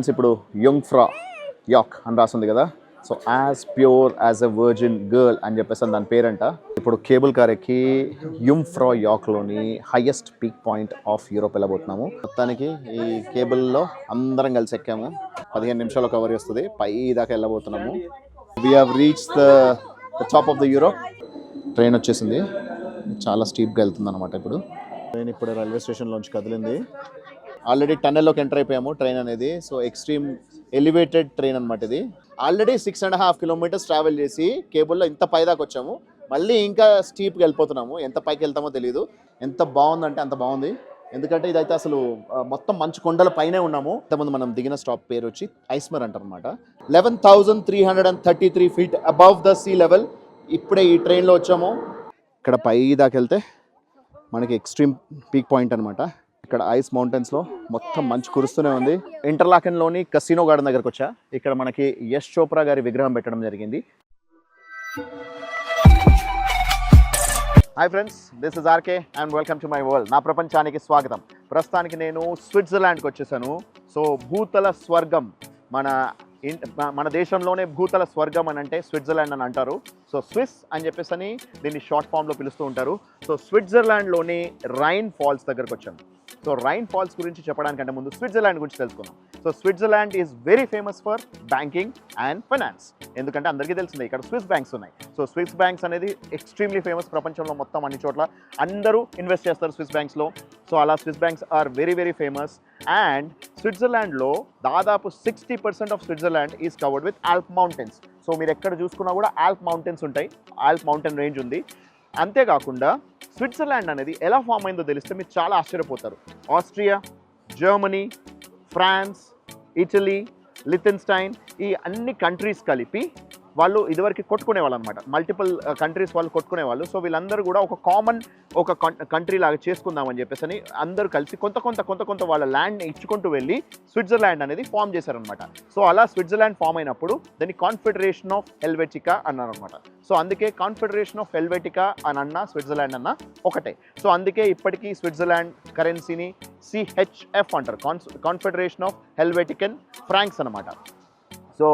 ఇప్పుడు యంగ్ ఫ్రా యాక్ అని రాసింది కదా. So as pure as a virgin girl అని చెప్పేసి దాని పేరంట. ఇప్పుడు కేబుల్ కార్ ఎక్కి యుమ్ ఫ్రా యాక్లోని highest peak point of Europe వెళ్ళబోతున్నాము. మొత్తానికి ఈ కేబుల్లో అందరం కలిసి ఎక్కాము. పదిహేను నిమిషాలు కవర్ చేస్తుంది. పై దాకా వెళ్ళబోతున్నాము. We have reach the top of the Europe train వచ్చేసింది. చాలా స్టీప్గా వెళ్తుంది అనమాట ఇప్పుడు. ట్రైన్ ఇప్పుడు రైల్వే స్టేషన్లోంచి కదిలింది. ఆల్రెడీ టన్నెల్లోకి ఎంటర్ అయిపోయాము ట్రైన్ అనేది. సో ఎక్స్ట్రీమ్ ఎలివేటెడ్ ట్రైన్ అనమాట ఇది. Already six and half kilometres travel చేసి కేబుల్లో ఇంత పై దాకా వచ్చాము. మళ్ళీ ఇంకా స్టీప్కి వెళ్ళిపోతున్నాము. ఎంత పైకి వెళ్తామో తెలియదు ఎంత బాగుందంటే అంత బాగుంది. ఎందుకంటే ఇదైతే అసలు మొత్తం మంచు కొండల పైనే ఉన్నాము. ఇంతకుముందు మనం దిగిన స్టాప్ పేరు వచ్చి ఐస్మర్ అంటారనమాట eleven thousand three hundred and thirty three feet above the sea level. ఇప్పుడే ఈ ట్రైన్లో వచ్చాము. ఇక్కడ పై దాకా వెళ్తే మనకి ఎక్స్ట్రీమ్ పీక్ పాయింట్ అనమాట ఇక్కడ ఐస్ మౌంటైన్స్లో మొత్తం మంచు కురుస్తూనే ఉంది. ఇంటర్లాకెన్లోని కసినో గార్డెన్ దగ్గరకు వచ్చా. ఇక్కడ మనకి యశ్ చోప్రా గారి విగ్రహం పెట్టడం జరిగింది. Hi friends this is RK and welcome to my world నా ప్రపంచానికి స్వాగతం. ప్రస్తుతానికి నేను స్విట్జర్లాండ్కి వచ్చేసాను. సో భూతల స్వర్గం మన ఇన్- మన- మన దేశంలోనే భూతల స్వర్గం అని అంటే స్విట్జర్లాండ్ అని అంటారు. సో స్విస్ అని చెప్పేసి అని దీన్ని షార్ట్ ఫామ్లో పిలుస్తూ ఉంటారు. సో స్విట్జర్లాండ్లోని రైన్ ఫాల్స్ దగ్గరకు వచ్చాను సో రైన్ ఫాల్స్ గురించి చెప్పడానికంటే ముందు స్విట్జర్లాండ్ గురించి తెలుసుకుందాం. So Switzerland is very famous for banking and finance ఎందుకంటే అందరికీ తెలిసిందే ఇక్కడ స్విస్ బ్యాంక్స్ ఉన్నాయి. సో స్విస్ బ్యాంక్స్ అనేది ఎక్స్ట్రీమ్లీ ఫేమస్ ప్రపంచంలో మొత్తం అన్ని చోట్ల అందరూ ఇన్వెస్ట్ చేస్తారు స్విస్ బ్యాంక్స్లో సో అలా Swiss banks are very very famous and స్విట్జర్లాండ్లో దాదాపు sixty percent of Switzerland is covered with alp mountains so మీరు ఎక్కడ చూసుకున్నా కూడా ఆల్ప్ మౌంటైన్స్ ఉంటాయి. ఆల్ప్ మౌంటైన్ రేంజ్ ఉంది. అంతేకాకుండా స్విట్జర్లాండ్ అనేది ఎలా ఫామ్ అయిందో తెలిస్తే మీరు చాలా ఆశ్చర్యపోతారు. Austria Germany France Italy Liechtenstein ఈ అన్ని కంట్రీస్ కలిపి వాళ్ళు ఇదివరకు కొట్టుకునే uh, వాళ్ళు అనమాట మల్టిపుల్ కంట్రీస్ వాళ్ళు కొట్టుకునే వాళ్ళు సో వీళ్ళందరూ కూడా ఒక కామన్ ఒక కంట్రీ లాగా చేసుకుందామని చెప్పేసి అని అందరూ కలిసి కొంత కొంత కొంత కొంత వాళ్ళ ల్యాండ్ ఇచ్చుకుంటూ వెళ్ళి స్విట్జర్లాండ్ అనేది ఫామ్ చేశారనమాట. సో అలా స్విట్జర్లాండ్ ఫామ్ అయినప్పుడు దాన్ని కాన్ఫెడరేషన్ ఆఫ్ హెల్వెటికా అన్నారనమాట. సో అందుకే కాన్ఫెడరేషన్ ఆఫ్ హెల్వెటికా అని అన్న స్విట్జర్లాండ్ అన్న ఒకటే. సో అందుకే ఇప్పటికీ స్విట్జర్లాండ్ కరెన్సీని సిహెచ్ఎఫ్ అంటారు. Cons confederation of Helvetican francs అనమాట సో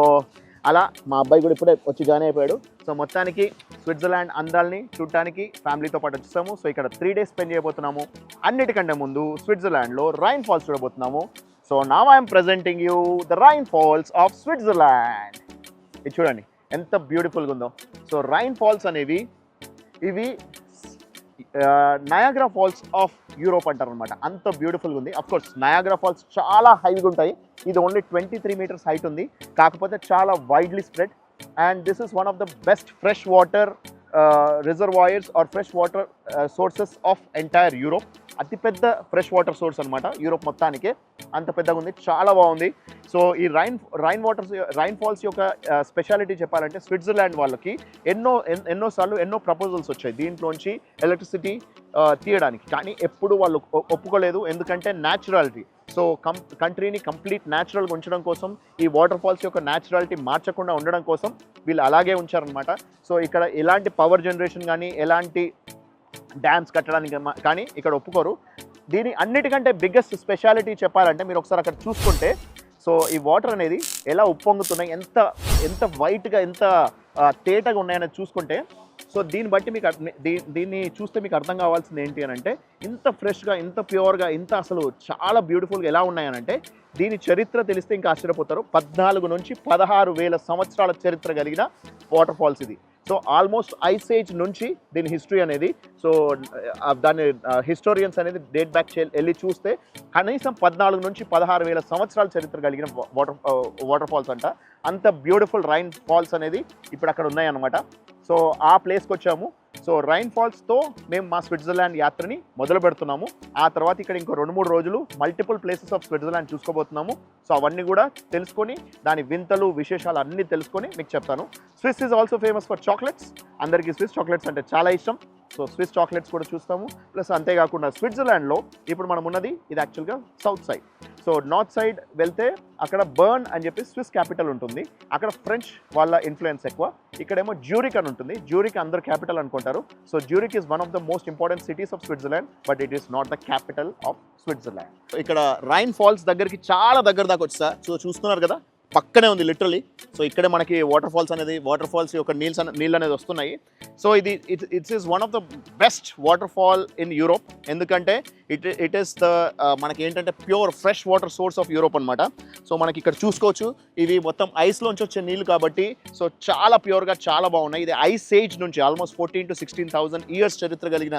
అలా మా అబ్బాయి కూడా ఇప్పుడే వచ్చి జాయిన్ అయిపోయాడు. సో మొత్తానికి స్విట్జర్లాండ్ అందాలని చూడటానికి ఫ్యామిలీతో పాటు వచ్చేసాము. సో ఇక్కడ త్రీ డేస్ స్పెండ్ చేయబోతున్నాము. అన్నిటికంటే ముందు స్విట్జర్లాండ్లో రైన్ ఫాల్స్ చూడబోతున్నాము. సో నా I'm presenting you the Rhine Falls of Switzerland ఇది చూడండి ఎంత బ్యూటిఫుల్గా ఉందో. సో రైన్ ఫాల్స్ అనేవి ఇవి నయాగ్రా ఫాల్స్ ఆఫ్ యూరోప్ అంటారు అనమాట అంత బ్యూటిఫుల్గా ఉంది. అఫ్ కోర్స్ నయాగ్రా ఫాల్స్ చాలా హైగా ఉంటాయి. ఇది only twenty three meters height ఉంది. కాకపోతే చాలా widely spread and this is one of the best fresh water reservoirs or fresh water sources of entire Europe అతిపెద్ద ఫ్రెష్ వాటర్ సోర్స్ అనమాట Europe మొత్తానికి. అంత పెద్దగా ఉంది. చాలా బాగుంది. సో ఈ Rhine Rhine waters Rhine Falls యొక్క స్పెషాలిటీ చెప్పాలంటే స్విట్జర్లాండ్ వాళ్ళకి ఎన్నో ఎన్- ఎన్నోసార్లు ఎన్నో ప్రపోజల్స్ వచ్చాయి. దీంట్లోంచి ఎలక్ట్రిసిటీ తీయడానికి. కానీ ఎప్పుడు వాళ్ళు ఒప్పుకోలేదు. ఎందుకంటే న్యాచురాలిటీ సో కం కంట్రీని కంప్లీట్ న్యాచురల్గా ఉంచడం కోసం ఈ వాటర్ ఫాల్స్ యొక్క న్యాచురాలిటీ మార్చకుండా ఉండడం కోసం వీళ్ళు అలాగే ఉంచారనమాట సో ఇక్కడ ఎలాంటి పవర్ జనరేషన్ కానీ ఎలాంటి డ్యామ్స్ కట్టడానికి కానీ ఇక్కడ ఒప్పుకోరు. దీని అన్నిటికంటే బిగ్గెస్ట్ స్పెషాలిటీ చెప్పాలంటే మీరు ఒకసారి అక్కడ చూసుకుంటే సో ఈ వాటర్ అనేది ఎలా ఉప్పొంగుతున్నాయి ఎంత ఎంత వైట్గా ఎంత తేటగా ఉన్నాయనేది చూసుకుంటే సో దీన్ని బట్టి మీకు దీన్ని చూస్తే మీకు అర్థం కావాల్సింది ఏంటి అని అంటే ఇంత ఫ్రెష్గా ఇంత ప్యూర్గా ఇంత అసలు చాలా బ్యూటిఫుల్గా ఎలా ఉన్నాయనంటే దీని చరిత్ర తెలిస్తే ఇంకా ఆశ్చర్యపోతారు. పద్నాలుగు నుంచి పదహారు వేల సంవత్సరాల చరిత్ర కలిగిన వాటర్ ఫాల్స్ ఇది. సో ఆల్మోస్ట్ ఐస్ ఏజ్ నుంచి దీని హిస్టరీ అనేది సో దాన్ని హిస్టోరియన్స్ అనేది డేట్ బ్యాక్ వెళ్ళి చూస్తే కనీసం పద్నాలుగు నుంచి పదహారు వేల సంవత్సరాల చరిత్ర కలిగిన వాటర్ వాటర్ ఫాల్స్ అంట. అంత బ్యూటిఫుల్ రైన్ ఫాల్స్ అనేది ఇప్పుడు అక్కడ ఉన్నాయన్నమాట. సో ఆ ప్లేస్కి వచ్చాము సో రైన్ ఫాల్స్తో మేము మా స్విట్జర్లాండ్ యాత్రని మొదలు పెడుతున్నాము ఆ తర్వాత ఇక్కడ ఇంకో రెండు మూడు రోజులు మల్టిపుల్ ప్లేసెస్ ఆఫ్ స్విట్జర్లాండ్ చూసుకోబోతున్నాము. సో అవన్నీ కూడా తెలుసుకొని దాని వింతలు విశేషాలు అన్నీ తెలుసుకొని మీకు చెప్తాను. Swiss is also famous for chocolates అందరికీ స్విస్ చాక్లెట్స్ అంటే చాలా ఇష్టం. సో స్విస్ చాక్లెట్స్ కూడా చూస్తాము. ప్లస్ అంతేకాకుండా స్విట్జర్లాండ్లో ఇప్పుడు మనం ఉన్నది ఇది యాక్చువల్గా south side so north side వెళ్తే అక్కడ బర్న్ అని చెప్పి స్విస్ క్యాపిటల్ ఉంటుంది. అక్కడ ఫ్రెంచ్ వాళ్ళ ఇన్ఫ్లుయెన్స్ ఎక్కువ. ఇక్కడేమో జ్యూరిక్ అని ఉంటుంది. జ్యూరిక్ అందరు క్యాపిటల్ అనుకుంటారు. So Zurich is one of the most important cities of Switzerland but it is not the capital of Switzerland ఇక్కడ రైన్ ఫాల్స్ దగ్గరికి చాలా దగ్గర దాకా వచ్చా? సో చూస్తున్నారు కదా పక్కనే ఉంది లిటరలీ సో ఇక్కడే మనకి వాటర్ ఫాల్స్ అనేది వాటర్ ఫాల్స్ యొక్క నీల్స్ నీళ్ళు అనేది వస్తున్నాయి. సో ఇది it it's is one of the best water fall in Europe ఎందుకంటే ఇట్ ఇట్ ఈస్ ద మనకి ఏంటంటే pure fresh water source of Europe అనమాట సో మనకి ఇక్కడ చూసుకోవచ్చు. ఇవి మొత్తం ఐస్లోంచి వచ్చే నీళ్ళు కాబట్టి సో చాలా ప్యూర్గా చాలా బాగున్నాయి. ఇది ఐస్ ఏజ్ నుంచి almost fourteen to sixteen thousand years చరిత్ర కలిగిన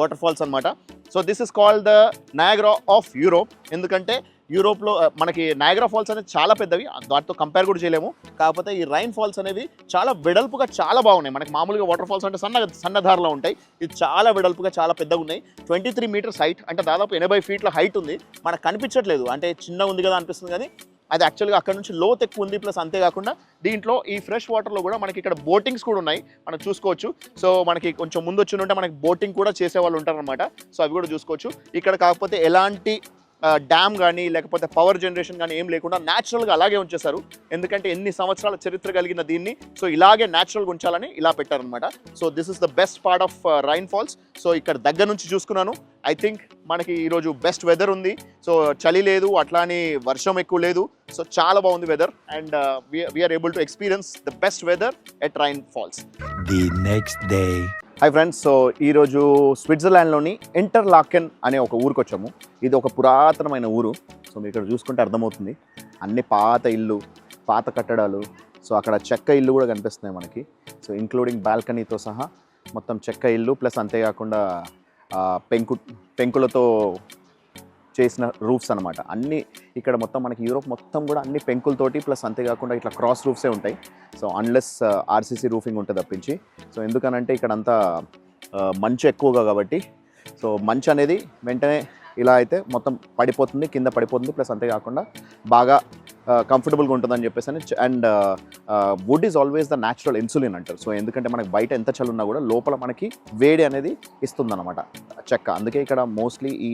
వాటర్ ఫాల్స్ అనమాట so this is called the Niagara of Europe ఎందుకంటే యూరోప్లో మనకి నయాగ్రా ఫాల్స్ అనేది చాలా పెద్దవి. దాంతో కంపేర్ కూడా చేయలేము. కాకపోతే ఈ రైన్ ఫాల్స్ అనేవి చాలా వెడల్పుగా చాలా బాగున్నాయి. మనకి మామూలుగా వాటర్ ఫాల్స్ అంటే సన్న సన్నధారలో ఉంటాయి. ఇది చాలా వెడల్పుగా చాలా పెద్దగా ఉన్నాయి. ట్వంటీ త్రీ మీటర్స్ హైట్ అంటే దాదాపు ఎనభై ఫీట్ల హైట్ ఉంది. మనకు కనిపించట్లేదు. అంటే చిన్నగా ఉంది కదా అనిపిస్తుంది కానీ అది యాక్చువల్గా అక్కడ నుంచి లోత్ ఎక్కువ ఉంది ప్లస్ అంతేకాకుండా దీంట్లో ఈ ఫ్రెష్ వాటర్లో కూడా మనకి ఇక్కడ బోటింగ్స్ కూడా ఉన్నాయి. మనం చూసుకోవచ్చు. సో మనకి కొంచెం ముందు వచ్చి ఉంటే మనకి బోటింగ్ కూడా చేసే వాళ్ళు ఉంటారనమాట సో అవి కూడా చూసుకోవచ్చు. ఇక్కడ కాకపోతే ఎలాంటి డ్యామ్ కానీ లేకపోతే పవర్ జనరేషన్ కానీ ఏం లేకుండా న్యాచురల్గా అలాగే ఉంచేశారు. ఎందుకంటే ఎన్ని సంవత్సరాల చరిత్ర కలిగిన దీన్ని సో ఇలాగే న్యాచురల్గా ఉంచాలని ఇలా పెట్టారనమాట so this is the best part of Rhine Falls so ఇక్కడ దగ్గర నుంచి చూసుకున్నాను. ఐ థింక్ మనకి ఈరోజు బెస్ట్ వెదర్ ఉంది. సో చలి లేదు అట్లా అని వర్షం ఎక్కువ లేదు. సో చాలా బాగుంది weather and we're able to experience the best weather at Rhine Falls the next day hi friends so ఈరోజు స్విట్జర్లాండ్లోని ఇంటర్లాకెన్ అనే ఒక ఊరికి వచ్చాము. ఇది ఒక పురాతనమైన ఊరు. సో మీరు ఇక్కడ చూసుకుంటే అర్థమవుతుంది. అన్ని పాత ఇల్లు పాత కట్టడాలు. సో అక్కడ చెక్క ఇల్లు కూడా కనిపిస్తున్నాయి మనకి. సో ఇంక్లూడింగ్ బాల్కనీతో సహా మొత్తం చెక్క ఇల్లు. ప్లస్ అంతేకాకుండా పెంకు పెంకులతో చేసిన రూఫ్స్ అనమాట అన్ని ఇక్కడ మొత్తం మనకి యూరోప్ మొత్తం కూడా అన్ని పెంకులతోటి ప్లస్ అంతేకాకుండా ఇట్లా క్రాస్ రూఫ్సే ఉంటాయి. సో అన్లెస్ ఆర్సీసీ రూఫింగ్ ఉంటుంది తప్పించి. సో ఎందుకనంటే ఇక్కడ అంతా uh, మంచు ఎక్కువగా కాబట్టి. సో మంచు అనేది వెంటనే ఇలా అయితే మొత్తం పడిపోతుంది కింద పడిపోతుంది ప్లస్ అంతేకాకుండా బాగా కంఫర్టబుల్గా ఉంటుందని చెప్పేసి అని and wood is always the natural insulin అంటారు. సో ఎందుకంటే మనకి బయట ఎంత చలి ఉన్నా కూడా లోపల మనకి వేడి అనేది ఇస్తుందన్నమాట చెక్క. అందుకే ఇక్కడ మోస్ట్లీ ఈ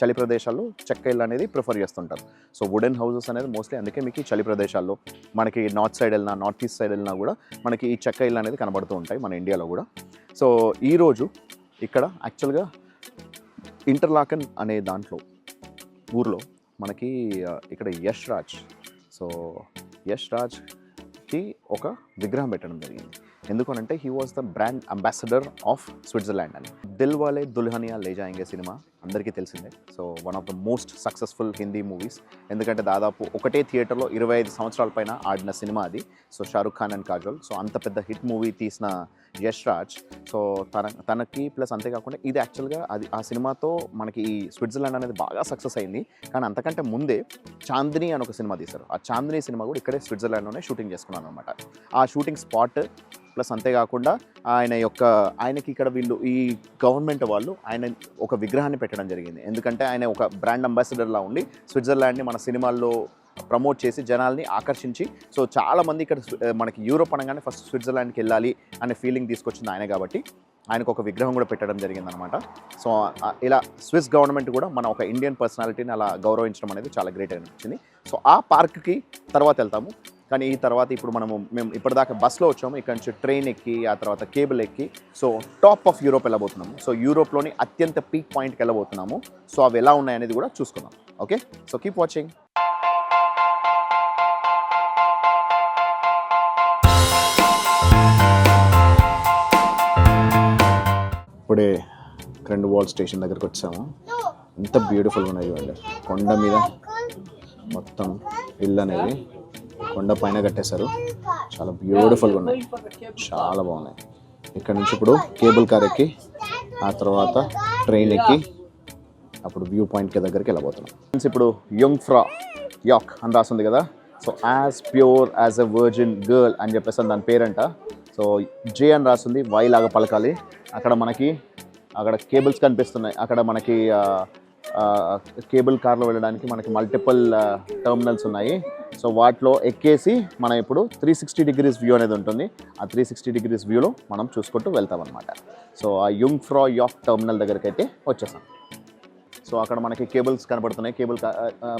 చలి ప్రదేశాల్లో చెక్క ఇల్లు అనేది ప్రిఫర్ చేస్తుంటారు. సో వుడెన్ హౌసెస్ అనేది మోస్ట్లీ అందుకే మీకు ఈ చలి ప్రదేశాల్లో మనకి నార్త్ సైడ్ వెళ్ళినా నార్త్ ఈస్ట్ సైడ్ వెళ్ళినా కూడా మనకి ఈ చెక్క ఇల్లు అనేది కనబడుతూ ఉంటాయి మన ఇండియాలో కూడా. సో ఈరోజు ఇక్కడ యాక్చువల్గా ఇంటర్లాకన్ అనే దాంట్లో ఊర్లో మనకి ఇక్కడ యష్ రాజ్ సో యష్ రాజ్కి ఒక విగ్రహం పెట్టడం జరిగింది. ఎందుకనంటే he was the brand ambassador of Switzerland అని దిల్ వాలే దుల్హనియా లేజాయింగే సినిమా. అందరికీ తెలిసిందే. So one of the most successful Hindi movies ఎందుకంటే దాదాపు ఒకటే థియేటర్లో ఇరవై ఐదు సంవత్సరాల పైన ఆడిన సినిమా అది. So Shahrukh Khan and Kajol. So అంత పెద్ద హిట్ మూవీ తీసిన యష్ రాజ్. సో తన తనకి ప్లస్ అంతేకాకుండా ఇది యాక్చువల్గా అది ఆ సినిమాతో మనకి ఈ స్విట్జర్లాండ్ అనేది బాగా సక్సెస్ అయింది. కానీ అంతకంటే ముందే చాందిని అని ఒక సినిమా తీశారు. ఆ చాందిని సినిమా కూడా ఇక్కడే స్విట్జర్లాండ్లోనే షూటింగ్ చేసుకున్నాను అనమాట ఆ షూటింగ్ స్పాట్ ప్లస్ అంతేకాకుండా ఆయన యొక్క ఆయనకి ఇక్కడ వీళ్ళు ఈ గవర్నమెంట్ వాళ్ళు ఆయన ఒక విగ్రహాన్ని పెట్టడం జరిగింది. ఎందుకంటే ఆయన ఒక బ్రాండ్ అంబాసిడర్లా ఉండి స్విట్జర్లాండ్ని మన సినిమాల్లో ప్రమోట్ చేసి జనాల్ని ఆకర్షించి సో చాలామంది ఇక్కడ మనకి యూరోప్ అనగానే ఫస్ట్ స్విట్జర్లాండ్కి వెళ్ళాలి అనే ఫీలింగ్ తీసుకొచ్చింది ఆయన కాబట్టి ఆయనకు ఒక విగ్రహం కూడా పెట్టడం జరిగిందనమాట. సో ఇలా స్విస్ గవర్నమెంట్ కూడా మన ఒక ఇండియన్ పర్సనాలిటీని అలా గౌరవించడం అనేది చాలా గ్రేట్ అనిపించింది సో ఆ పార్క్కి తర్వాత వెళ్తాము. కానీ ఈ తర్వాత ఇప్పుడు మనము మేము ఇప్పటిదాకా బస్లో వచ్చాము ఇక్కడ నుంచి ట్రైన్ ఎక్కి ఆ తర్వాత కేబుల్ ఎక్కి సో టాప్ ఆఫ్ యూరోప్ వెళ్ళబోతున్నాము. సో యూరోప్లోని అత్యంత పీక్ పాయింట్కి వెళ్ళబోతున్నాము. సో అవి ఎలా ఉన్నాయనేది కూడా చూసుకుందాం. ఓకే సో కీప్ వాచింగ్ ఇప్పుడే రెండు వాల్ స్టేషన్ దగ్గరకు వచ్చాము. ఎంత బ్యూటిఫుల్గా ఉన్నాయి చూడండి. కొండ మీద మొత్తం ఇల్లు అనేది. కొండ పైన కట్టేశారు. చాలా బ్యూటిఫుల్గా ఉన్నాయి. చాలా బాగున్నాయి. ఇక్కడ నుంచి ఇప్పుడు కేబుల్ కార్ ఎక్కి ఆ తర్వాత ట్రైన్ ఎక్కి అప్పుడు వ్యూ పాయింట్ దగ్గరికి వెళ్ళబోతున్నాం. ఫ్రెండ్స్ ఇప్పుడు యంగ్ ఫ్రా యాక్ అని రాస్తుంది కదా? So as pure as a virgin girl అని చెప్పేసి దాని పేరంట. సో జే అని రాస్తుంది వై లాగా పలకాలి. అక్కడ మనకి అక్కడ కేబుల్స్ కనిపిస్తున్నాయి. అక్కడ మనకి కేబుల్ కార్లో వెళ్ళడానికి మనకి మల్టిపుల్ టర్మినల్స్ ఉన్నాయి. సో వాటిలో ఎక్కేసి మనం ఇప్పుడు త్రీ సిక్స్టీ డిగ్రీస్ వ్యూ అనేది ఉంటుంది. ఆ త్రీ సిక్స్టీ డిగ్రీస్ వ్యూలో మనం చూసుకుంటూ వెళ్తాం అనమాట సో ఆ యుంగ్ ఫ్రా యాక్ టర్మినల్ దగ్గరికి అయితే వచ్చేసాం. సో అక్కడ మనకి కేబుల్స్ కనబడుతున్నాయి కేబుల్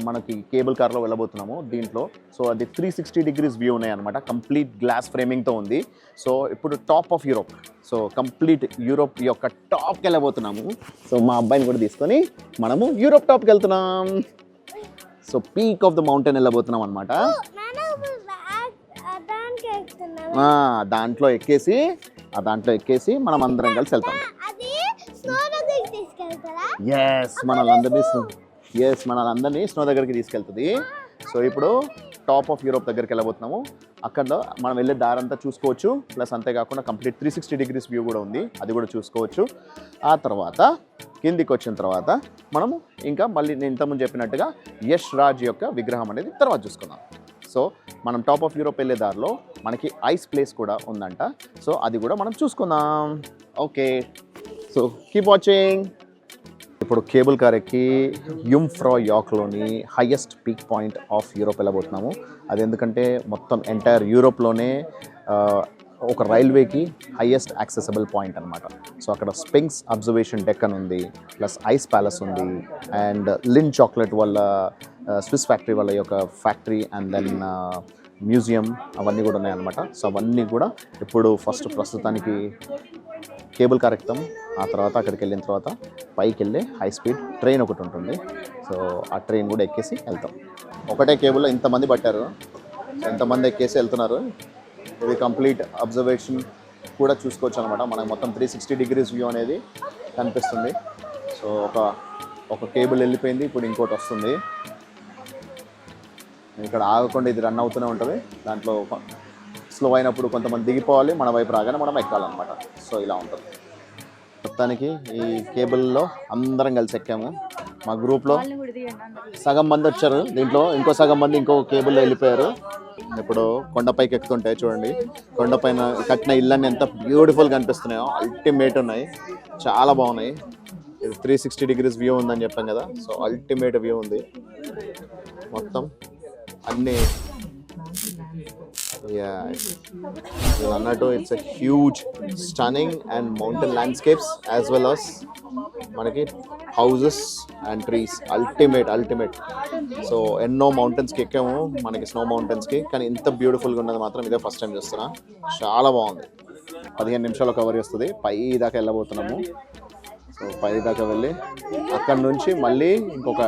మనకి కేబుల్ కార్లో వెళ్ళబోతున్నాము దీంట్లో. సో అది త్రీ సిక్స్టీ డిగ్రీస్ వ్యూ ఉన్నాయి అనమాట కంప్లీట్ గ్లాస్ ఫ్రేమింగ్తో ఉంది. సో ఇప్పుడు top of Europe so complete Europe యొక్క టాప్కి వెళ్ళబోతున్నాము. సో మా అబ్బాయిని కూడా తీసుకొని మనము యూరోప్ టాప్కి వెళ్తున్నాం. So peak of the mountain వెళ్ళబోతున్నాం అనమాట దాంట్లో ఎక్కేసి ఆ దాంట్లో ఎక్కేసి మనం అందరం కలిసి వెళ్తాం. ఎస్ మనల్ని అందరినీ ఎస్ మనల్ని అందరినీ స్నో దగ్గరికి తీసుకెళ్తుంది. సో ఇప్పుడు టాప్ ఆఫ్ యూరోప్ దగ్గరికి వెళ్ళబోతున్నాము. అక్కడ మనం వెళ్ళే దారంతా చూసుకోవచ్చు. ప్లస్ అంతేకాకుండా complete three sixty degrees view కూడా ఉంది. అది కూడా చూసుకోవచ్చు. ఆ తర్వాత కిందికి వచ్చిన తర్వాత మనము ఇంకా మళ్ళీ నేను ఇంతకుముందు చెప్పినట్టుగా యష్ రాజ్ యొక్క విగ్రహం అనేది తర్వాత చూసుకుందాం. సో మనం టాప్ ఆఫ్ యూరోప్ వెళ్ళే దారిలో మనకి ఐస్ ప్లేస్ కూడా ఉందంట. సో అది కూడా మనం చూసుకుందాం. ఓకే సో కీప్ వాచింగ్ ఇప్పుడు కేబుల్ కార్ ఎక్కి యుమ్ఫ్రా యాక్లోని highest peak point of Europe వెళ్ళబోతున్నాము అది ఎందుకంటే మొత్తం ఎంటైర్ యూరోప్లోనే ఒక రైల్వేకి హయ్యెస్ట్ యాక్సెసబుల్ పాయింట్ అనమాట సో అక్కడ స్పింగ్స్ అబ్జర్వేషన్ డెక్ అని ఉంది ప్లస్ ఐస్ ప్యాలెస్ ఉంది అండ్ లిన్ చాక్లెట్ వాళ్ళ స్విస్ ఫ్యాక్టరీ వాళ్ళ యొక్క ఫ్యాక్టరీ అండ్ దెన్ మ్యూజియం అవన్నీ కూడా ఉన్నాయన్నమాట. సో అవన్నీ కూడా ఇప్పుడు ఫస్ట్ ప్రస్తుతానికి కేబుల్ కార్యక్రమం ఆ తర్వాత అక్కడికి వెళ్ళిన తర్వాత పైకి వెళ్ళి హై స్పీడ్ ట్రైన్ ఒకటి ఉంటుంది. సో ఆ ట్రైన్ కూడా ఎక్కేసి వెళ్తాం. ఒకటే కేబుల్లో ఇంతమంది పట్టారు. ఎంతమంది ఎక్కేసి వెళ్తున్నారు? ఇది కంప్లీట్ అబ్జర్వేషన్ కూడా చూసుకోవచ్చు అనమాట మనకు మొత్తం త్రీ సిక్స్టీ డిగ్రీస్ వ్యూ అనేది కనిపిస్తుంది. సో ఒక ఒక కేబుల్ వెళ్ళిపోయింది ఇప్పుడు ఇంకోటి వస్తుంది. ఇక్కడ ఆగకుండా ఇది రన్ అవుతూనే ఉంటుంది. దాంట్లో స్లో అయినప్పుడు కొంతమంది దిగిపోవాలి మన వైపు రాగానే మనం ఎక్కాలన్నమాట. సో ఇలా ఉంటుంది. మొత్తానికి ఈ కేబుల్లో అందరం కలిసి ఎక్కాము. మా గ్రూప్లో సగం మంది వచ్చారు. దీంట్లో ఇంకో సగం మంది ఇంకో కేబుల్లో వెళ్ళిపోయారు. ఇప్పుడు కొండపైకి ఎక్కుతుంటే చూడండి. కొండపైన కట్టిన ఇళ్ళన్నీ ఎంత బ్యూటిఫుల్ కనిపిస్తున్నాయో అల్టిమేట్ ఉన్నాయి. చాలా బాగున్నాయి. ఇది త్రీ సిక్స్టీ డిగ్రీస్ వ్యూ ఉందని చెప్పాం కదా. సో అల్టిమేట్ వ్యూ ఉంది. మొత్తం అన్నీ. యా మీరు it's a huge stunning and mountain landscapes as well as మనకి houses and trees ultimate ultimate so ఎన్నో మౌంటైన్స్కి ఎక్కాము మనకి స్నో మౌంటైన్స్కి కానీ ఇంత బ్యూటిఫుల్గా ఉన్నది మాత్రం ఇదే ఫస్ట్ టైం చూస్తున్నా. చాలా బాగుంది. పదిహేను నిమిషాలు కవర్ చేస్తుంది. పై దాకా వెళ్ళబోతున్నాము. సో పై దాకా వెళ్ళి అక్కడ నుంచి మళ్ళీ ఇంకొక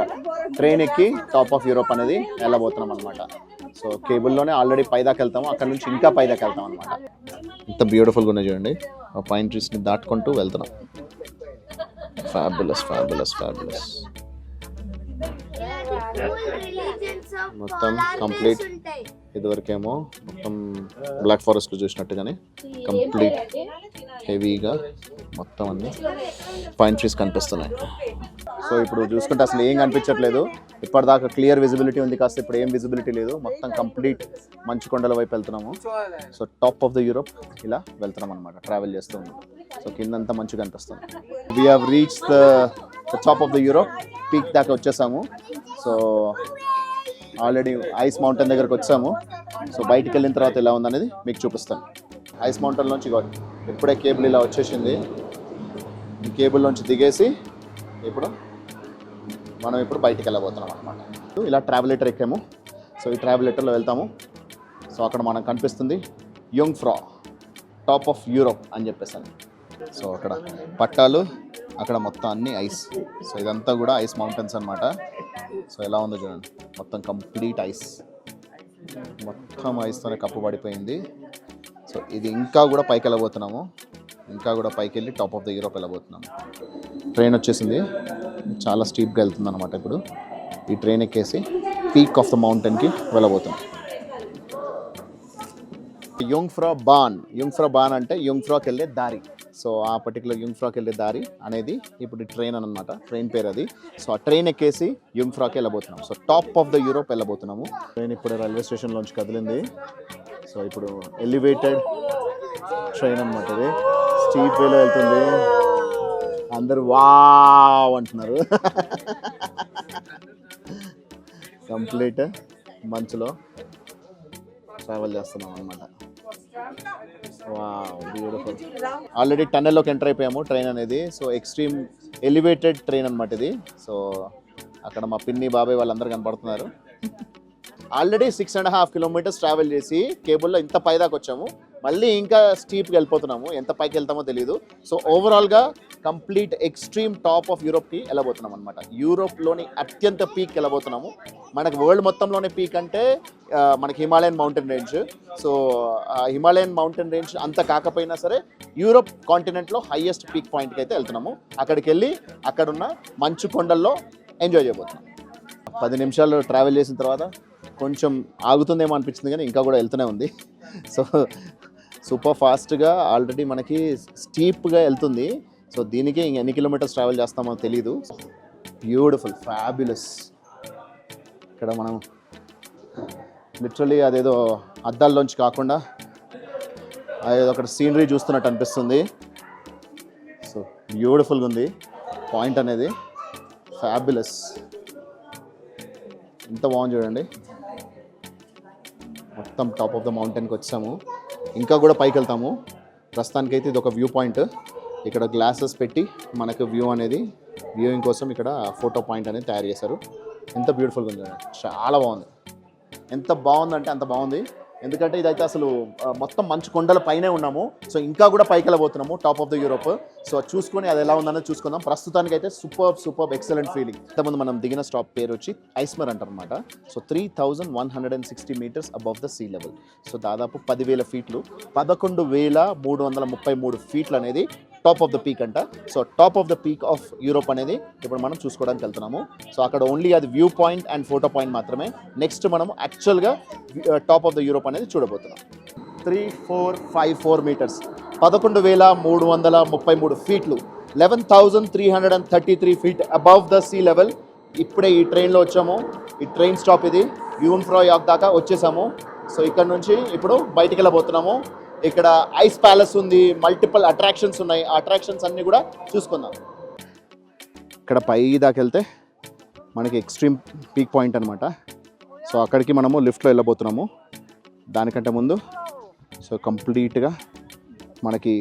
ట్రైన్ ఎక్కి టాప్ ఆఫ్ యూరోప్ అనేది వెళ్ళబోతున్నాం అనమాట సో కేబుల్లోనే ఆల్రెడీ పై దాకా వెళ్తాము అక్కడ నుంచి ఇంకా పై దాకా వెళ్తాం అనమాట ఇంత బ్యూటిఫుల్గా ఉన్నాయి చూడండి. ఆ పైన్ ట్రీస్ని దాటుకుంటూ వెళ్తున్నాం. ఫ్యాబులస్ ఫ్యాబులస్ ఫ్యాబులస్ మొత్తం కంప్లీట్. ఇదివరకేమో మొత్తం బ్లాక్ ఫారెస్ట్ చూసినట్టుగానే కంప్లీట్ హెవీగా మొత్తం అన్ని పైన్ ట్రీస్ కనిపిస్తున్నాయి. సో ఇప్పుడు చూసుకుంటే అసలు ఏం కనిపించట్లేదు. ఇప్పటిదాకా క్లియర్ విజిబిలిటీ ఉంది కాస్త ఇప్పుడు ఏం విజిబిలిటీ లేదు. మొత్తం కంప్లీట్ మంచు కొండల వైపు వెళ్తున్నాము. So top of the Europe ఇలా వెళ్తున్నాం అనమాట ట్రావెల్ చేస్తూ ఉన్నాం. సో కిందంతా మంచు కనిపిస్తుంది. We have reach the top of the Europe peak దాకా వచ్చేసాము. సో ఆల్రెడీ ఐస్ మౌంటైన్ దగ్గరకు వచ్చాము. సో బయటికి వెళ్ళిన తర్వాత ఎలా ఉందనేది మీకు చూపిస్తాను. ఐస్ మౌంటైన్ నుంచి ఇప్పుడే కేబుల్ ఇలా వచ్చేసింది. ఈ కేబుల్ నుంచి దిగేసి ఇప్పుడు మనం ఇప్పుడు బయటికి వెళ్ళబోతున్నాం అనమాట ఇలా ట్రావెలేటర్ ఎక్కాము. సో ఈ ట్రావెలేటర్లో వెళ్తాము. సో అక్కడ మనకు కనిపిస్తుంది Jungfrau top of Europe అని. చెప్పేసాను సో అక్కడ పట్టాలు అక్కడ మొత్తం అన్ని ఐస్. సో ఇదంతా కూడా ఐస్ మౌంటైన్స్ అనమాట సో ఎలా ఉందో చూడండి. మొత్తం కంప్లీట్ ఐస్. మొత్తం ఐస్తోనే కప్పు పడిపోయింది. సో ఇది ఇంకా కూడా పైకి వెళ్ళబోతున్నాము. ఇంకా కూడా పైకి వెళ్ళి టాప్ ఆఫ్ ద యూరోప్ వెళ్ళబోతున్నాము. ట్రైన్ వచ్చేసింది. చాలా స్టీప్గా వెళ్తుంది అనమాట ఇప్పుడు. ఈ ట్రైన్ ఎక్కేసి పీక్ ఆఫ్ ద మౌంటైన్కి వెళ్ళబోతున్నాం. Jungfrau Bahn. యుంగ్ఫ్రా బాన్ అంటే యుంగ్ఫ్రాకి వెళ్ళే దారి. సో ఆ పర్టికులర్ యుంగ్ఫ్రాక్ వెళ్ళే దారి అనేది ఇప్పుడు ట్రైన్ అనమాట ట్రైన్ పేరు అది. సో ఆ ట్రైన్ ఎక్కేసి Jungfraujoch వెళ్ళబోతున్నాం. So top of the Europe వెళ్ళబోతున్నాము. Train ఇప్పుడు రైల్వే స్టేషన్లోంచి కదిలింది. సో ఇప్పుడు ఎలివేటెడ్ ట్రైన్ అనమాట ఇది. స్టీప్ వేలో వెళ్తుంది. అందరు వావ్ అంటున్నారు. కంప్లీట్ మంచులో ట్రావెల్ చేస్తున్నాం అనమాట ఆల్రెడీ టన్నెల్లోకి ఎంటర్ అయిపోయాము ట్రైన్ అనేది. సో ఎక్స్ట్రీమ్ ఎలివేటెడ్ ట్రైన్ అనమాట ఇది. సో అక్కడ మా పిన్ని బాబాయ్ వాళ్ళందరూ కనపడుతున్నారు. Already six and half kilometers travel చేసి కేబుల్లో ఇంత పై దాకా వచ్చాము. మళ్ళీ ఇంకా స్టీప్కి వెళ్ళిపోతున్నాము. ఎంత పైకి వెళ్తామో తెలియదు సో ఓవరాల్గా కంప్లీట్ ఎక్స్ట్రీమ్ టాప్ ఆఫ్ యూరోప్కి వెళ్ళబోతున్నాం అనమాట యూరోప్లోని అత్యంత పీక్ వెళ్ళబోతున్నాము. మనకు వరల్డ్ మొత్తంలోనే పీక్ అంటే మనకి Himalayan mountain range so Himalayan mountain range అంత కాకపోయినా సరే యూరోప్ కాంటినెంట్లో హైయెస్ట్ పీక్ పాయింట్కి అయితే వెళ్తున్నాము. అక్కడికి వెళ్ళి అక్కడున్న మంచు కొండల్లో ఎంజాయ్ చేయబోతున్నాం. పది నిమిషాలు ట్రావెల్ చేసిన తర్వాత కొంచెం ఆగుతుందేమో అనిపించింది కానీ ఇంకా కూడా వెళ్తూనే ఉంది. సో సూపర్ ఫాస్ట్గా ఆల్రెడీ మనకి స్టీప్గా వెళ్తుంది. సో దీనికి ఇంక ఎన్ని కిలోమీటర్స్ ట్రావెల్ చేస్తామో తెలీదు. బ్యూటిఫుల్ ఫ్యాబులస్ ఇక్కడ మనం లిటరలీ అదేదో అద్దాల్లోంచి కాకుండా అదేదో అక్కడ సీనరీ చూస్తున్నట్టు అనిపిస్తుంది. సో బ్యూటిఫుల్గా ఉంది పాయింట్ అనేది. ఫ్యాబులస్ ఎంత బాగుంది చూడండి. మొత్తం టాప్ ఆఫ్ ద మౌంటైన్కి వచ్చాము. ఇంకా కూడా పైకి వెళ్తాము. ప్రస్తుతానికైతే ఇది ఒక వ్యూ పాయింట్ ఇక్కడ గ్లాసెస్ పెట్టి మనకు వ్యూ అనేది వ్యూయింగ్ కోసం ఇక్కడ ఫోటో పాయింట్ అనేది తయారు చేశారు. ఎంత బ్యూటిఫుల్గా ఉంది చాలా బాగుంది. ఎంత బాగుందంటే అంత బాగుంది. ఎందుకంటే ఇదైతే అసలు మొత్తం మంచు కొండల పైనే ఉన్నాము. సో ఇంకా కూడా పైకి వెళ్ళబోతున్నాము top of the Europe so చూసుకొని అది ఎలా ఉందనేది చూసుకుందాం. ప్రస్తుతానికి అయితే సూపర్ సూపర్ ఎక్సలెంట్ ఫీలింగ్ ఇంతకుముందు మనం దిగిన స్టాప్ పేరు వచ్చి ఐస్మర్ అంటారనమాట so three thousand one hundred and sixty meters above the sea level so దాదాపు పదివేల ఫీట్లు పదకొండు వేల మూడు వందల ముప్పై మూడు ఫీట్లు అనేది టాప్ ఆఫ్ ద పీక్ అంట. So top of the peak of Europe అనేది ఇప్పుడు మనం చూసుకోవడానికి వెళ్తున్నాము. సో అక్కడ ఓన్లీ అది view point and photo point మాత్రమే. నెక్స్ట్ మనం యాక్చువల్గా టాప్ ఆఫ్ ద యూరోప్ అనేది చూడబోతున్నాం. Three four five four meters పదకొండు వేల మూడు వందల ముప్పై మూడు ఫీట్లు eleven thousand three hundred and thirty three feet above the sea level ఇప్పుడే ఈ ట్రైన్లో వచ్చాము. ఈ ట్రైన్ స్టాప్ ఇది. యూన్ఫ్రాయ్ యాక్ దాకా వచ్చేసాము. సో ఇక్కడ నుంచి ఇప్పుడు బయటికి వెళ్ళబోతున్నాము. ఇక్కడ ఐస్ ప్యాలెస్ ఉంది మల్టిపుల్ అట్రాక్షన్స్ ఉన్నాయి. ఆ అట్రాక్షన్స్ అన్నీ కూడా చూసుకుందాం. ఇక్కడ పై దాకెళ్తే మనకి ఎక్స్ట్రీమ్ పీక్ పాయింట్ అనమాట సో అక్కడికి మనము లిఫ్ట్లో వెళ్ళబోతున్నాము. దానికంటే ముందు సో కంప్లీట్గా మనకి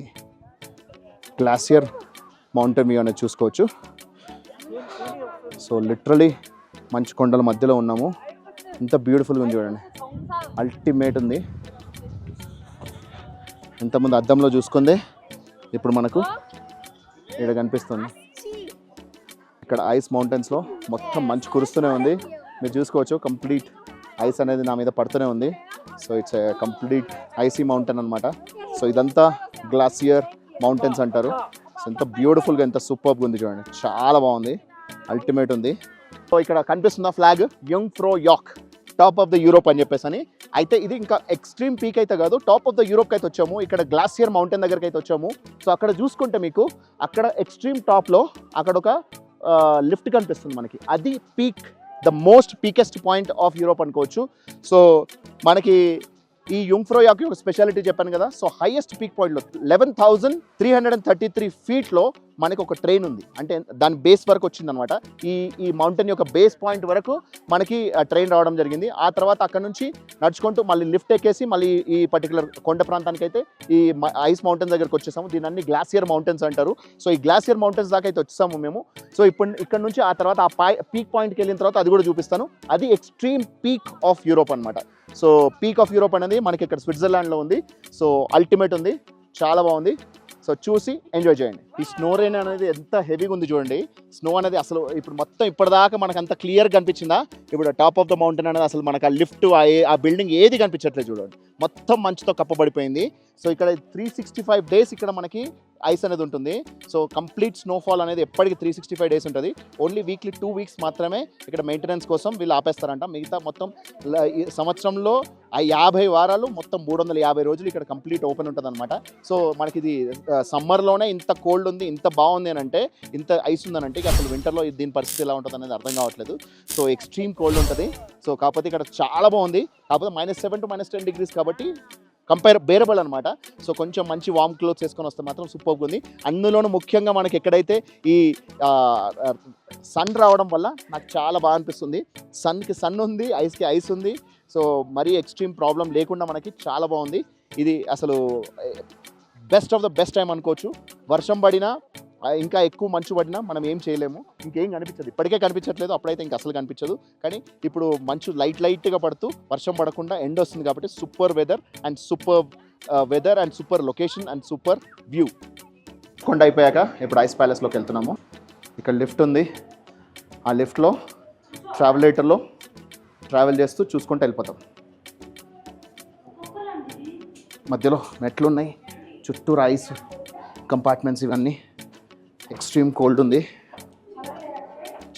గ్లాసియర్ మౌంటైన్ వ్యూ అనేది చూసుకోవచ్చు. సో లిటరలీ మంచి కొండల మధ్యలో ఉన్నాము. ఎంత బ్యూటిఫుల్గా ఉంది చూడండి. అల్టిమేట్ ఉంది. ఇంతకుముందు అద్దంలో చూసుకుందే ఇప్పుడు మనకు ఇక్కడ కనిపిస్తుంది. ఇక్కడ ఐస్ మౌంటైన్స్లో మొత్తం మంచు కురుస్తూనే ఉంది. మీరు చూసుకోవచ్చు కంప్లీట్ ఐస్ అనేది నా మీద పడుతూనే ఉంది. So it's complete icy mountain అనమాట సో ఇదంతా గ్లాసియర్ మౌంటైన్స్ అంటారు. సో ఎంత బ్యూటిఫుల్గా ఎంత సూపర్గా ఉంది చూడండి. చాలా బాగుంది. అల్టిమేట్ ఉంది. సో ఇక్కడ కనిపిస్తున్న flag? Jungfraujoch top of the Europe అని చెప్పేసి అని అయితే ఇది ఇంకా ఎక్స్ట్రీమ్ పీక్ అయితే కాదు. టాప్ ఆఫ్ ద యూరోప్కి అయితే వచ్చాము. ఇక్కడ గ్లాసియర్ మౌంటైన్ దగ్గరికి అయితే వచ్చాము. సో అక్కడ చూసుకుంటే మీకు అక్కడ ఎక్స్ట్రీమ్ టాప్లో అక్కడ ఒక లిఫ్ట్ కనిపిస్తుంది మనకి. అది peak the most peakest point of Europe అనుకోవచ్చు. సో మనకి ఈ యుంగ్ఫ్రో యాక్ ఒక స్పెషాలిటీ చెప్పాను కదా. సో హైయెస్ట్ పీక్ పాయింట్లో eleven thousand three hundred and thirty three ఫీట్లో మనకి ఒక ట్రైన్ ఉంది. అంటే దాని బేస్ వరకు వచ్చిందనమాట. ఈ ఈ మౌంటైన్ యొక్క బేస్ పాయింట్ వరకు మనకి ట్రైన్ రావడం జరిగింది. ఆ తర్వాత అక్కడ నుంచి నడుచుకుంటూ మళ్ళీ లిఫ్ట్ ఎక్కేసి మళ్ళీ ఈ పర్టికులర్ కొండ ప్రాంతానికి అయితే ఈ ఐస్ మౌంటైన్ దగ్గరకు వచ్చేసాము. దీని అన్ని గ్లాసియర్ మౌంటైన్స్ అంటారు. సో ఈ గ్లాసియర్ మౌంటైన్స్ దాకా అయితే వచ్చేసాము మేము. సో ఇప్పుడు ఇక్కడ నుంచి ఆ తర్వాత ఆ పై పీక్ పాయింట్కి వెళ్ళిన తర్వాత అది కూడా చూపిస్తాను. అది ఎక్స్ట్రీమ్ పీక్ ఆఫ్ యూరోప్ అనమాట సో పీక్ ఆఫ్ యూరోప్ అనేది మనకి ఇక్కడ స్విట్జర్లాండ్లో ఉంది. సో అల్టిమేట్ ఉంది. చాలా బాగుంది. సో చూసి ఎంజాయ్ చేయండి. ఈ స్నో రైన్ అనేది ఎంత హెవీగా ఉంది చూడండి. స్నో అనేది అసలు ఇప్పుడు మొత్తం ఇప్పటిదాకా మనకు అంత క్లియర్ కనిపించిందా? ఇప్పుడు టాప్ ఆఫ్ ద మౌంటైన్ అనేది అసలు మనకు ఆ లిఫ్ట్ ఆ బిల్డింగ్ ఏది కనిపించట్లేదు చూడండి. మొత్తం మంచుతో కప్పబడిపోయింది. సో ఇక్కడ త్రీ సిక్స్టీ ఫైవ్ డేస్ ఇక్కడ మనకి ఐస్ అనేది ఉంటుంది. సో కంప్లీట్ స్నోఫాల్ అనేది ఎప్పటికీ త్రీ సిక్స్టీ ఫైవ్ డేస్ ఉంటుంది. ఓన్లీ వీక్లీ టూ వీక్స్ మాత్రమే ఇక్కడ మెయింటెనెన్స్ కోసం వీళ్ళు ఆపేస్తారంట. మిగతా మొత్తం ఈ సంవత్సరంలో ఆ యాభై వారాలు మొత్తం మూడు వందల యాభై రోజులు ఇక్కడ కంప్లీట్ ఓపెన్ ఉంటుంది అనమాట సో మనకి ఇది సమ్మర్లోనే ఇంత కోల్డ్ ఉంది ఇంత బాగుంది అని అంటే ఇంత ఐస్ ఉందని అంటే ఇక అసలు వింటర్లో దీని పరిస్థితి ఎలా ఉంటుంది అనేది అర్థం కావట్లేదు. సో ఎక్స్ట్రీమ్ కోల్డ్ ఉంటుంది. సో కాకపోతే ఇక్కడ చాలా బాగుంది. కాకపోతే minus seven to minus ten degrees కాబట్టి కంపేర్ బేరబుల్ అనమాట సో కొంచెం మంచి వామ్ క్లోత్స్ వేసుకొని వస్తే మాత్రం సూపర్గా ఉంది. అందులోనూ ముఖ్యంగా మనకి ఎక్కడైతే ఈ సన్ రావడం వల్ల నాకు చాలా బాగా అనిపిస్తుంది. సన్కి సన్ ఉంది ఐస్కి ఐస్ ఉంది. సో మరీ ఎక్స్ట్రీమ్ ప్రాబ్లం లేకుండా మనకి చాలా బాగుంది. ఇది అసలు best of the best time అనుకోవచ్చు. వర్షం పడినా ఇంకా ఎక్కువ మంచు పడినా మనం ఏం చేయలేము. ఇంకేం కనిపించదు. ఇప్పటికే కనిపించట్లేదు. అప్పుడైతే ఇంకా అసలు కనిపించదు. కానీ ఇప్పుడు మంచు లైట్ లైట్గా పడుతూ వర్షం పడకుండా ఎండ్ వస్తుంది కాబట్టి super weather and super weather and super location and super view. కొండ అయిపోయాక ఇప్పుడు ఐస్ ప్యాలెస్లోకి వెళ్తున్నాము. ఇక్కడ లిఫ్ట్ ఉంది. ఆ లిఫ్ట్లో ట్రావెలేటర్లో ట్రావెల్ చేస్తూ చూసుకుంటూ వెళ్ళిపోతాం. మధ్యలో మెట్లు ఉన్నాయి. చుట్టూ ఐస్ కంపార్ట్మెంట్స్ ఇవన్నీ. ఎక్స్ట్రీమ్ కోల్డ్ ఉంది.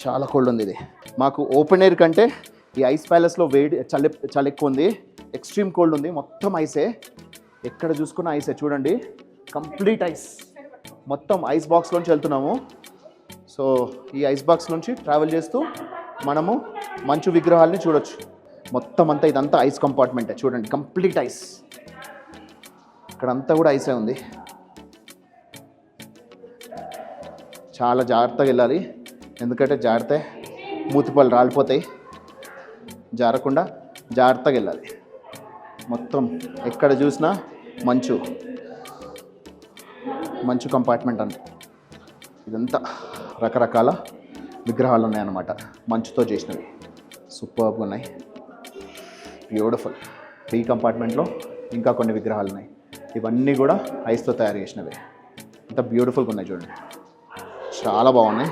చాలా కోల్డ్ ఉంది ఇది. మాకు ఓపెన్ ఎయిర్ కంటే ఈ ఐస్ ప్యాలెస్లో వేడి చలి చలి ఎక్కువ ఉంది. ఎక్స్ట్రీమ్ కోల్డ్ ఉంది. మొత్తం ఐసే. ఎక్కడ చూసుకున్న ఐసే చూడండి. Complete ice. మొత్తం ఐస్ బాక్స్లోంచి వెళ్తున్నాము. సో ఈ ఐస్ బాక్స్ నుంచి ట్రావెల్ చేస్తూ మనము మంచు విగ్రహాలని చూడొచ్చు. మొత్తం అంతా ఇదంతా ఐస్ కంపార్ట్మెంటే. చూడండి కంప్లీట్ ఐస్. ఇక్కడంతా కూడా ఐసే ఉంది. చాలా జాగ్రత్తగా వెళ్ళాలి. ఎందుకంటే జాగ్రత్త మూతిపళ్ళు రాలిపోతాయి. జారకుండా జాగ్రత్తగా వెళ్ళాలి. మొత్తం ఎక్కడ చూసినా మంచు. మంచు కంపార్ట్మెంట్ అంట ఇదంతా రకరకాల విగ్రహాలు ఉన్నాయన్నమాట. మంచుతో చేసినవి. సూపర్గా ఉన్నాయి. బ్యూటిఫుల్. ఈ కంపార్ట్మెంట్లో ఇంకా కొన్ని విగ్రహాలు ఉన్నాయి. ఇవన్నీ కూడా ఐస్తో తయారు చేసినవి. అంత బ్యూటిఫుల్గా ఉన్నాయి చూడండి. చాలా బాగున్నాయి.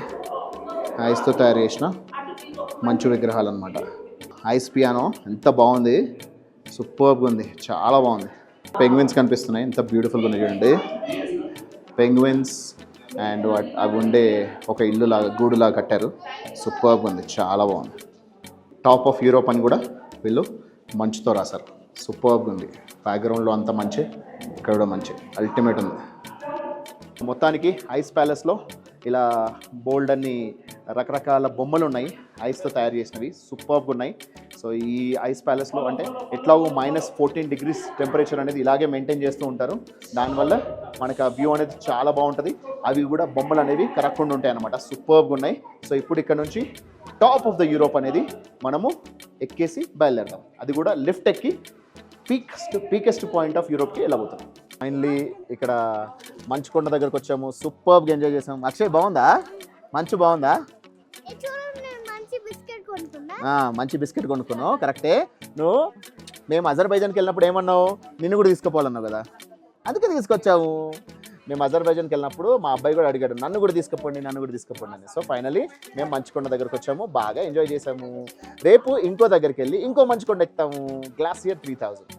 ఐస్తో తయారు చేసిన మంచు విగ్రహాలు అనమాట ఐస్ పియానో ఎంత బాగుంది. సూపర్గా ఉంది. చాలా బాగుంది. పెంగ్విన్స్ కనిపిస్తున్నాయి. ఎంత బ్యూటిఫుల్గా ఉన్నాయి చూడండి. పెంగ్విన్స్ అండ్ వాట్ అవి ఉండే ఒక ఇల్లు లాగా గూడులాగా కట్టారు. సూపర్గా ఉంది. చాలా బాగుంది. టాప్ ఆఫ్ యూరోప్ అని కూడా వీళ్ళు మంచుతో రాశారు. సూపర్గా ఉంది. బ్యాక్గ్రౌండ్లో అంత మంచి ఇక్కడ కూడా మంచి. అల్టిమేట్ ఉంది. మొత్తానికి ఐస్ ప్యాలెస్లో ఇలా బోల్డ్ అన్ని రకరకాల బొమ్మలు ఉన్నాయి. ఐస్తో తయారు చేసినవి. సూపర్గా ఉన్నాయి. సో ఈ ఐస్ ప్యాలెస్లో అంటే ఎట్లాగో మైనస్ ఫోర్టీన్ డిగ్రీస్ టెంపరేచర్ అనేది ఇలాగే మెయింటైన్ చేస్తూ ఉంటారు. దానివల్ల మనకు ఆ వ్యూ అనేది చాలా బాగుంటుంది. అవి కూడా బొమ్మలు అనేవి కరగకుండా ఉంటాయి అనమాట సూపర్గా ఉన్నాయి. సో ఇప్పుడు ఇక్కడ నుంచి టాప్ ఆఫ్ ద యూరోప్ అనేది మనము ఎక్కేసి బయలుదేరదాం. అది కూడా లిఫ్ట్ ఎక్కి పీకెస్ట్ పీకెస్ట్ పాయింట్ ఆఫ్ యూరోప్కి వెళ్ళబోతున్నాం. ఫైనలీ ఇక్కడ మంచుకొండ దగ్గరకు వచ్చాము. సూపర్గా ఎంజాయ్ చేసాము. అక్షయ్ బాగుందా? మంచు బాగుందా? మంచి బిస్కెట్ కొనుక్కున్నావు. కరెక్టే నువ్వు మేము అజర్బైజాన్కి వెళ్ళినప్పుడు ఏమన్నావు? నిన్ను కూడా తీసుకుపోవాలన్నావు కదా. అందుకే తీసుకొచ్చాము మేము అజర్బైజాన్కి వెళ్ళినప్పుడు మా అబ్బాయి కూడా అడిగాడు నన్ను కూడా తీసుకుపోండి నన్ను కూడా తీసుకుపోండి అని. సో ఫైనలీ మేము మంచుకొండ దగ్గరకు వచ్చాము. బాగా ఎంజాయ్ చేసాము. రేపు ఇంకో దగ్గరికి వెళ్ళి ఇంకో మంచుకొండ ఎక్కుతాము. గ్లాసియర్ త్రీ థౌజండ్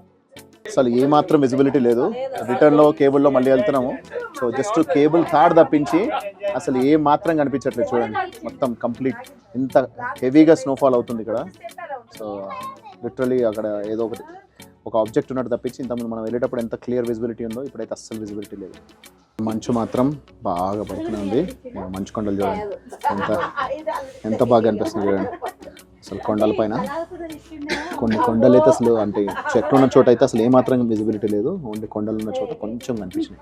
అసలు ఏమాత్రం విజిబిలిటీ లేదు. రిటర్న్లో కేబుల్లో మళ్ళీ వెళ్తున్నాము. సో జస్ట్ కేబుల్ తాడు తప్పించి అసలు ఏ మాత్రం కనిపించట్లేదు చూడండి. మొత్తం కంప్లీట్ ఇంత హెవీగా స్నోఫాల్ అవుతుంది ఇక్కడ. సో లిటరలీ అక్కడ ఏదో ఒకటి ఒక ఆబ్జెక్ట్ ఉన్నట్టు తప్పించి ఇంతకుముందు మనం వెళ్ళేటప్పుడు ఎంత క్లియర్ విజిబిలిటీ ఉందో ఇప్పుడైతే అస్సలు విజిబిలిటీ లేదు. మంచు మాత్రం బాగా పడుతూనే ఉంది. మంచు కొండలు చూడండి. ఎంత ఎంత బాగా అనిపిస్తుంది చూడండి. అసలు కొండల పైన కొన్ని కొండలు అయితే అసలు అంటే చెట్లు ఉన్న చోట అయితే అసలు ఏమాత్రం విజిబిలిటీ లేదు. ఓన్లీ కొండలు ఉన్న చోట కొంచెం కనిపించినాయి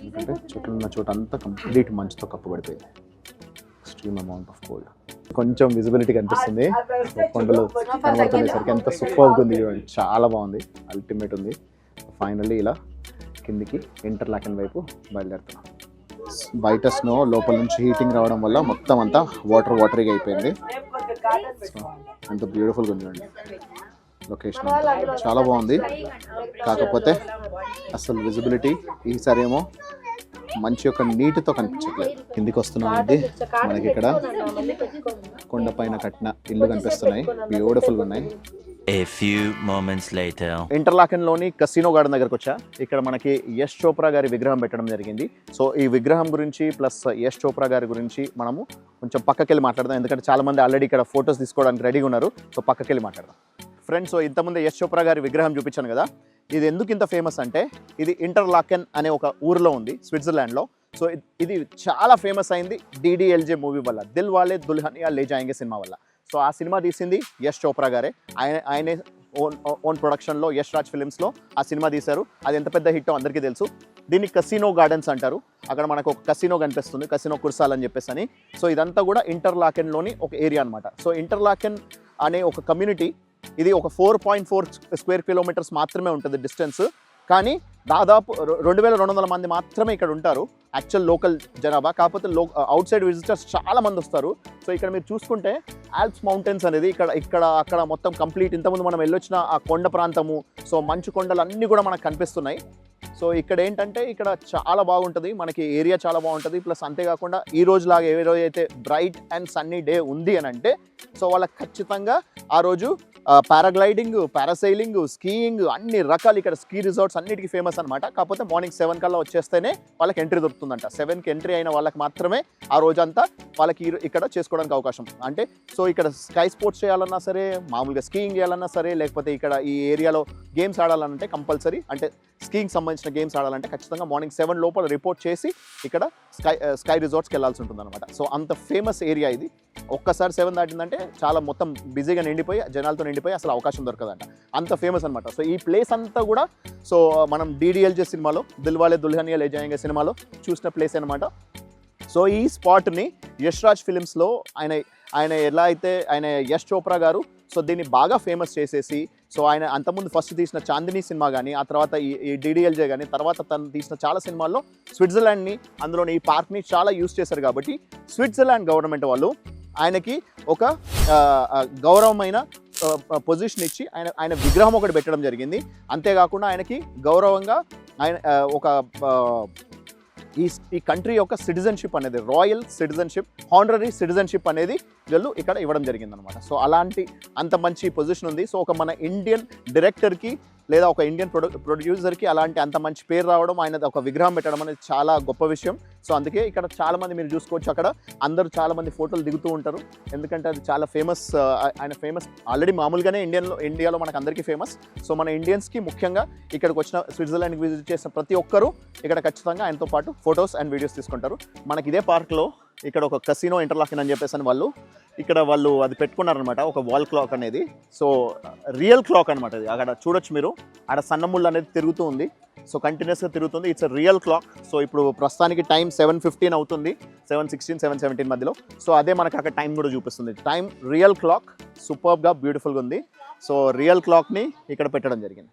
ఎందుకంటే చెట్లు ఉన్న చోట అంతా కంప్లీట్ మంచుతో కప్పబడిపోయింది. ఎక్స్ట్రీమ్ అమౌంట్ ఆఫ్ కోల్డ్ కొంచెం విజిబిలిటీ కనిపిస్తుంది. కొండలు కనబడుతుండేసరికి ఎంత సూపర్గా ఉంది చూడండి. చాలా బాగుంది. అల్టిమేట్ ఉంది. ఫైనల్లీ ఇలా కిందికి ఇంటర్లాకెన్ వైపు బయలుదేరుతున్నాం. బయట స్నో లోపల నుంచి హీటింగ్ రావడం వల్ల మొత్తం అంతా వాటర్ వాటరీగా అయిపోయింది. ఎంత బ్యూటిఫుల్గా ఉంది చూడండి లొకేషన్ చాలా బాగుంది. కాకపోతే అసలు విజిబిలిటీ ఈసారి ఏమో మంచి యొక్క నీటితో కనిపించట్లేదు. కిందికి వస్తున్నాం ఇది మనకి ఇక్కడ కొండ పైన కట్టిన ఇల్లు కనిపిస్తున్నాయి. బ్యూటిఫుల్గా ఉన్నాయి. A few moments later. ఇంటర్లాకెన్లోని కసినో గార్డెన్ దగ్గరకు వచ్చా ఇక్కడ మనకి యశ్ చోప్రా గారి విగ్రహం పెట్టడం జరిగింది. సో ఈ విగ్రహం గురించి ప్లస్ యశ్ చోప్రా గారి గురించి మనము కొంచెం పక్కకెళ్ళి మాట్లాడదాం. ఎందుకంటే చాలా మంది ఆల్రెడీ ఇక్కడ ఫొటోస్ తీసుకోవడానికి రెడీగా ఉన్నారు. సో పక్కకెళ్ళి మాట్లాడదాం. ఫ్రెండ్స్ సో ఇంతకుముందు యశ్ చోప్రా గారి విగ్రహం చూపించాను కదా. ఇది ఎందుకు ఇంత ఫేమస్ అంటే ఇది ఇంటర్లాకెన్ అనే ఒక ఊరిలో ఉంది స్విట్జర్లాండ్లో సో ఇది చాలా ఫేమస్ అయింది డీడీఎల్జే మూవీ వల్ల దిల్ వాలే దుల్హనియా లే జాయింగే సినిమా వల్ల. సో ఆ సినిమా తీసింది యశ్ చోప్రా గారే. ఆయన ఆయనే ఓన్ ఓన్ ప్రొడక్షన్లో యష్ రాజ్ ఫిలిమ్స్లో ఆ సినిమా తీశారు. అది ఎంత పెద్ద హిట్టో అందరికీ తెలుసు. దీన్ని కసినో గార్డెన్స్ అంటారు. అక్కడ మనకు ఒక కసినో కనిపిస్తుంది కసినో కుర్సాల్ అని చెప్పేసి అని. సో ఇదంతా కూడా ఇంటర్లాకెన్లోని ఒక ఏరియా అనమాట సో ఇంటర్లాకెన్ అనే ఒక కమ్యూనిటీ ఇది ఒక four point four square kilometers మాత్రమే ఉంటుంది డిస్టెన్స్. కానీ దాదాపు రెండు వేల రెండు వందల మంది మాత్రమే ఇక్కడ ఉంటారు యాక్చువల్ లోకల్ జనాభా. కాకపోతే లో అవుట్ సైడ్ విజిటర్స్ చాలా మంది వస్తారు. సో ఇక్కడ మీరు చూసుకుంటే ఆల్ప్స్ మౌంటైన్స్ అనేది ఇక్కడ ఇక్కడ అక్కడ మొత్తం కంప్లీట్. ఇంతకుముందు మనం వెళ్ళొచ్చిన ఆ కొండ ప్రాంతము సో మంచు కొండలు అన్నీ కూడా మనకు కనిపిస్తున్నాయి. సో ఇక్కడ ఏంటంటే ఇక్కడ చాలా బాగుంటుంది. మనకి ఏరియా చాలా బాగుంటుంది. ప్లస్ అంతేకాకుండా ఈ రోజు లాగా ఏ రోజు అయితే బ్రైట్ అండ్ సన్నీ డే ఉంది అని అంటే సో వాళ్ళకి ఖచ్చితంగా ఆ రోజు పారాగ్లైడింగ్ పారాసైలింగ్ స్కీయింగ్ అన్ని రకాలు ఇక్కడ స్కీ రిసార్ట్స్ అన్నిటికీ ఫేమస్ అనమాట కాకపోతే మార్నింగ్ సెవెన్ కల్లా వచ్చేస్తేనే వాళ్ళకి ఎంట్రీ దొరుకుతుందంట. సెవెన్కి ఎంట్రీ అయిన వాళ్ళకి మాత్రమే ఆ రోజంతా వాళ్ళకి ఇక్కడ చేసుకోవడానికి అవకాశం. అంటే సో ఇక్కడ స్కై స్పోర్ట్స్ చేయాలన్నా సరే మామూలుగా స్కీయింగ్ చేయాలన్నా సరే లేకపోతే ఇక్కడ ఈ ఏరియాలో గేమ్స్ ఆడాలంటే కంపల్సరీ అంటే స్కీయింగ్ సంబంధించిన గేమ్స్ ఆడాలంటే ఖచ్చితంగా మార్నింగ్ సెవెన్ లోపల రిపోర్ట్ చేసి ఇక్కడ స్కై స్కై రిజార్ట్స్కి వెళ్ళాల్సి ఉంటుంది అనమాట సో అంత ఫేమస్ ఏరియా ఇది. ఒక్కసారి సెవెన్ దాటిందంటే చాలా మొత్తం బిజీగా నిండిపోయి జనాలతో నిండిపోయి అసలు అవకాశం దొరకదంట. అంత ఫేమస్ అనమాట సో ఈ ప్లేస్ అంతా కూడా సో మనం డీడీఎల్జే సినిమాలో దిల్వాలే దుల్హనియా లే సినిమాలో చూసిన ప్లేస్ అనమాట సో ఈ స్పాట్ని యష్ రాజ్ ఫిలిమ్స్లో ఆయన ఆయన ఎలా అయితే ఆయన యష్ చోప్రా గారు సో దీన్ని బాగా ఫేమస్ చేసేసి సో ఆయన అంతకుముందు ఫస్ట్ తీసిన చాందిని సినిమా కానీ ఆ తర్వాత ఈ డిడిఎల్జే డీడీఎల్జే కానీ తర్వాత తను తీసిన చాలా సినిమాల్లో స్విట్జర్లాండ్ని అందులోని ఈ పార్క్ని చాలా యూస్ చేశారు కాబట్టి స్విట్జర్లాండ్ గవర్నమెంట్ వాళ్ళు ఆయనకి ఒక గౌరవమైన పొజిషన్ ఇచ్చి ఆయన ఆయన విగ్రహం ఒకటి పెట్టడం జరిగింది. అంతేకాకుండా ఆయనకి గౌరవంగా ఆయన ఒక ఈ ఈ కంట్రీ యొక్క సిటిజన్షిప్ అనేది రాయల్ సిటిజన్షిప్ హానరీ సిటిజన్షిప్ అనేది వీళ్ళు ఇక్కడ ఇవ్వడం జరిగిందనమాట. సో అలాంటి అంత మంచి పొజిషన్ ఉంది. సో ఒక మన ఇండియన్ డైరెక్టర్కి లేదా ఒక ఇండియన్ ప్రొడ్యూ ప్రొడ్యూసర్కి అలాంటి అంత మంచి పేరు రావడం ఆయన ఒక విగ్రహం పెట్టడం అనేది చాలా గొప్ప విషయం. సో అందుకే ఇక్కడ చాలామంది మీరు చూసుకోవచ్చు అక్కడ. అందరూ చాలామంది ఫోటోలు దిగుతూ ఉంటారు. ఎందుకంటే అది చాలా ఫేమస్ ఆయన ఫేమస్ ఆల్రెడీ మామూలుగానే ఇండియన్లో ఇండియాలో మనకు అందరికీ ఫేమస్ సో మన ఇండియన్స్కి ముఖ్యంగా ఇక్కడికి వచ్చిన స్విట్జర్లాండ్కి విజిట్ చేసిన ప్రతి ఒక్కరూ ఇక్కడ ఖచ్చితంగా ఆయనతో పాటు ఫొటోస్ అండ్ వీడియోస్ తీసుకుంటారు. మనకి ఇదే పార్క్లో ఇక్కడ ఒక కసినో ఇంటర్లాకిన్ అని చెప్పేసి వాళ్ళు ఇక్కడ వాళ్ళు అది పెట్టుకున్నారనమాట ఒక వాల్ క్లాక్ అనేది. సో రియల్ క్లాక్ అనమాట ఇది అక్కడ చూడొచ్చు మీరు. అక్కడ సన్నముళ్ళు అనేది తిరుగుతూ ఉంది. సో కంటిన్యూస్గా తిరుగుతుంది. ఇట్స్ రియల్ క్లాక్ సో ఇప్పుడు ప్రస్తుతానికి టైం సెవెన్ ఫిఫ్టీన్ అవుతుంది. సెవెన్ సిక్స్టీన్ సెవెన్ సెవెంటీన్ మధ్యలో. సో అదే మనకు అక్కడ టైం కూడా చూపిస్తుంది. టైం రియల్ క్లాక్ సూపర్గా బ్యూటిఫుల్గా ఉంది. సో రియల్ క్లాక్ని ఇక్కడ పెట్టడం జరిగింది.